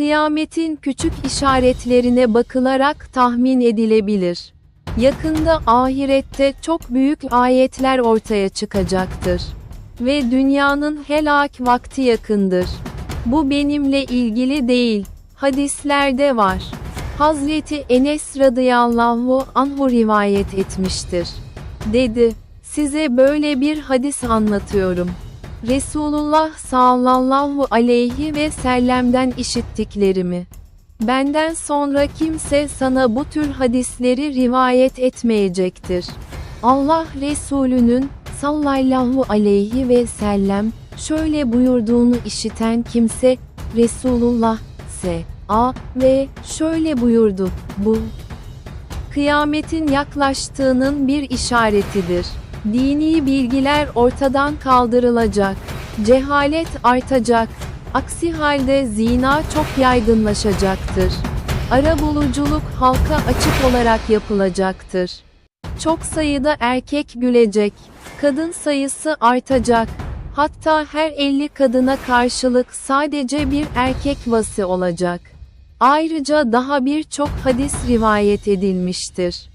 Kıyametin küçük işaretlerine bakılarak tahmin edilebilir. Yakında ahirette çok büyük ayetler ortaya çıkacaktır. Ve dünyanın helak vakti yakındır. Bu benimle ilgili değil, hadislerde var. Hazreti Enes radıyallahu anhu rivayet etmiştir. Dedi, size böyle bir hadis anlatıyorum. Resulullah sallallahu aleyhi ve sellem'den işittiklerimi. Benden sonra kimse sana bu tür hadisleri rivayet etmeyecektir. Allah Resulü'nün sallallahu aleyhi ve sellem şöyle buyurduğunu işiten kimse Resulullah s. a. ve şöyle buyurdu. Bu kıyametin yaklaştığının bir işaretidir. Dini bilgiler ortadan kaldırılacak. Cehalet artacak. Aksi halde zina çok yaygınlaşacaktır. Arabuluculuk halka açık olarak yapılacaktır. Çok sayıda erkek gülecek. Kadın sayısı artacak. Hatta her 50 kadına karşılık sadece bir erkek vasi olacak. Ayrıca daha birçok hadis rivayet edilmiştir.